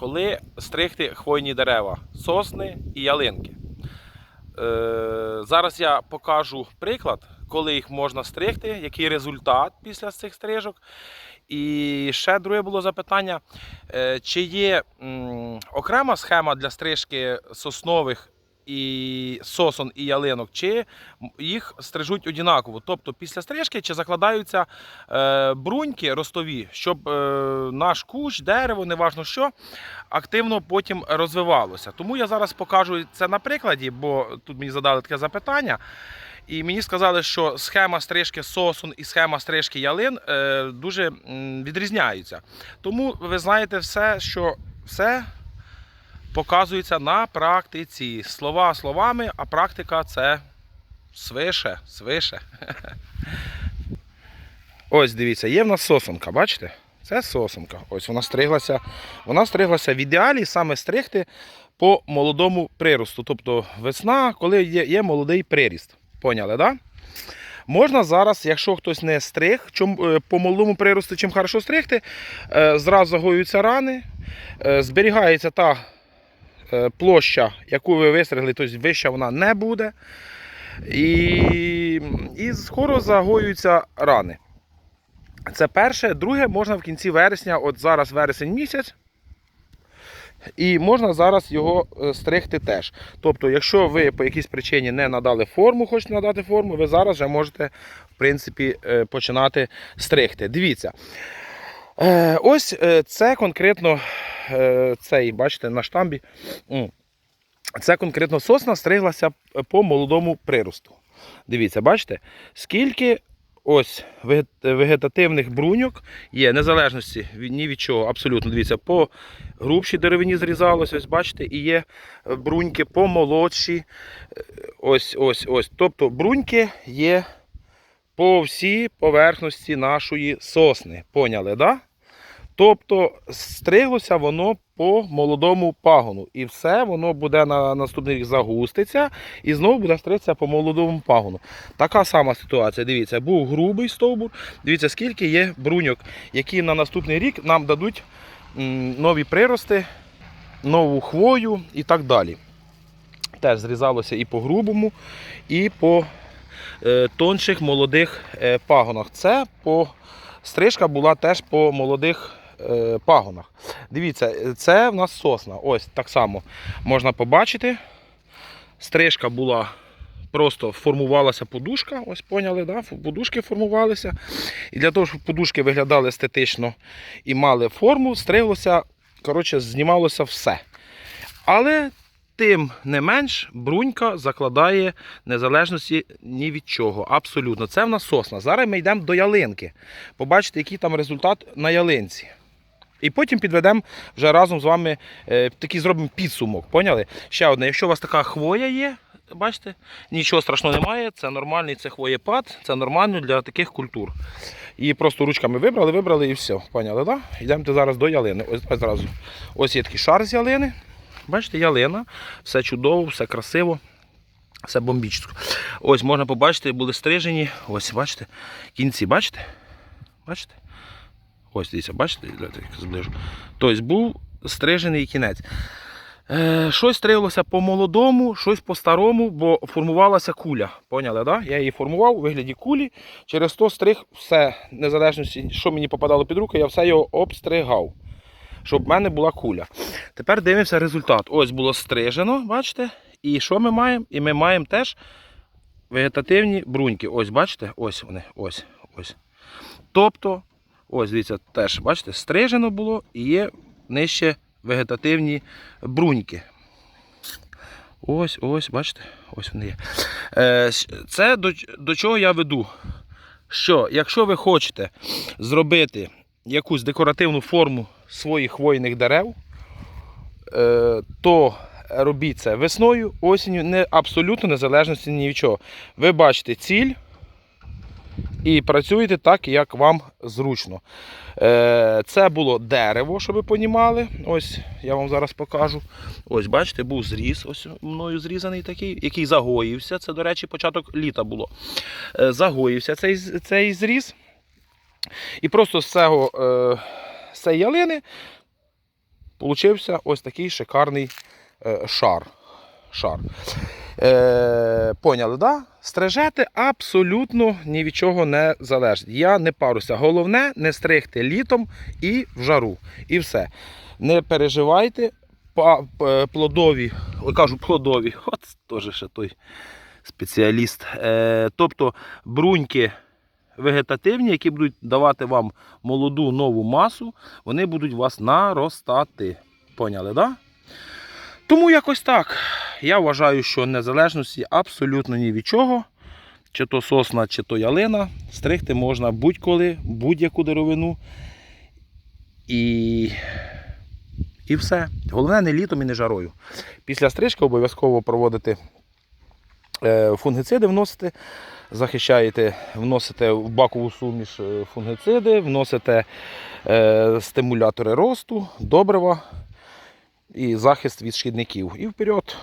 коли стригти хвойні дерева, сосни і ялинки. Е, зараз я покажу приклад, коли їх можна стригти, який результат після цих стрижок. І ще друге було запитання: е, чи є окрема схема для стрижки соснових і сосон і ялинок, чи їх стрижуть однаково? Тобто після стрижки чи закладаються е, бруньки ростові, щоб е, наш кущ, дерево, неважно що, активно потім розвивалося. Тому я зараз покажу це на прикладі, бо тут мені задали таке запитання. І мені сказали, що схема стрижки сосон і схема стрижки ялин е, дуже відрізняються. Тому ви знаєте все, що все показується на практиці. Слова словами, а практика це свише, свише. Ось дивіться, є в нас сосонка, бачите? Це сосонка. Ось вона стриглася. Вона стриглася в ідеалі саме стригти по молодому приросту. Тобто весна, коли є, є молодий приріст. Поняли? Да? Можна зараз, якщо хтось не стриг, чом, е, по молодому приросту, чим хорошо стригти, е, зразу загоюються рани, е, зберігається та площа, яку ви вистригли, тобто вища вона не буде. І, і скоро загоюються рани. Це перше. Друге, можна в кінці вересня, от зараз вересень місяць. І можна зараз його е, стригти теж. Тобто, якщо ви по якійсь причині не надали форму, хочете надати форму, ви зараз вже можете в принципі, е, починати стригти. Дивіться. Е, Ось е, це конкретно е, цей, бачите, на штамбі. Це конкретно сосна стриглася по молодому приросту. Дивіться, бачите, скільки ось вегетативних бруньок є, незалежності ні від чого, абсолютно. Дивіться, по грубшій деревині зрізалось, ось бачите, і є бруньки по молодшій. Е, Ось, ось, ось. Тобто бруньки є по всій поверхності нашої сосни. Поняли, да? Тобто стриглося воно по молодому пагону. І все воно буде на наступний рік загуститься і знову буде стригтися по молодому пагону. Така сама ситуація. Дивіться, був грубий стовбур. Дивіться, скільки є бруньок, які на наступний рік нам дадуть нові прирости, нову хвою і так далі. Теж зрізалося і по грубому, і по е, тонших молодих е, пагонах. Це по стрижка була теж по молодих пагонах. Дивіться, е, це в нас сосна. Ось так само можна побачити. Стрижка була. Просто формувалася подушка, ось поняли, да? подушки формувалися. І для того, щоб подушки виглядали естетично і мали форму, стриглося, коротше, знімалося все. Але тим не менш, брунька закладає незалежності ні від чого. Абсолютно. Це в нас сосна. Зараз ми йдемо до ялинки. Побачите, який там результат на ялинці. І потім підведемо вже разом з вами е, такий зробимо підсумок. Поняли? Ще одне, якщо у вас така хвоя є, бачите, нічого страшного немає, це нормальний це хвоєпад, це нормально для таких культур. І просто ручками вибрали, вибрали і все. Поняли? Да? Йдемо зараз до ялини. Ось зразу. Ось є такий шар з ялини. Бачите, ялина, все чудово, все красиво, все бомбічно. Ось можна побачити, були стрижені. Ось, бачите, кінці, бачите? Бачите? Ось дивіться, бачите, зближу. Тобто був стрижений кінець. Е, щось стрилося по молодому, щось по старому, бо формувалася куля. Поняли, да? Я її формував у вигляді кулі. Через то стриг все, незалежно, що мені попадало під руки, я все його обстригав. Щоб в мене була куля. Тепер дивимося результат. Ось було стрижено, бачите? І що ми маємо? І ми маємо теж вегетативні бруньки. Ось, бачите? Ось вони. Ось. ось. Тобто, ось дивіться, теж, бачите, стрижено було і є нижче вегетативні бруньки. Ось, ось, бачите, ось вони є. Е, Це до, до чого я веду? Що, якщо ви хочете зробити якусь декоративну форму своїх хвойних дерев, е, то робіть це весною, осінню, не, абсолютно незалежності ні від чого. Ви бачите ціль і працюєте так, як вам зручно. Е, Це було дерево, щоб ви понімали. Ось я вам зараз покажу. Ось, бачите, був зріз, ось мною зрізаний такий, який загоївся. Це, до речі, початок літа було. Е, Загоївся цей, цей зріз. І просто з цього е, з цієї ялини получився ось такий шикарний шар. шар. Е, поняли, да? Стрижете абсолютно ні від чого не залежить. Я не паруся. Головне не стригти літом і в жару. І все. Не переживайте. Плодові, ой, кажу плодові, от теж ще той спеціаліст. Е, тобто бруньки вегетативні, які будуть давати вам молоду нову масу, вони будуть вас наростати. Поняли, так? Да? Тому якось так. Я вважаю, що незалежності абсолютно ні від чого. Чи то сосна, чи то ялина. Стригти можна будь-коли, будь-яку деревину. І, і все. Головне не літом і не жарою. Після стрижки обов'язково проводити е, фунгициди, вносити. Захищаєте, вносите в бакову суміш е, фунгициди, вносите е, стимулятори росту, добрива і захист від шкідників. І вперед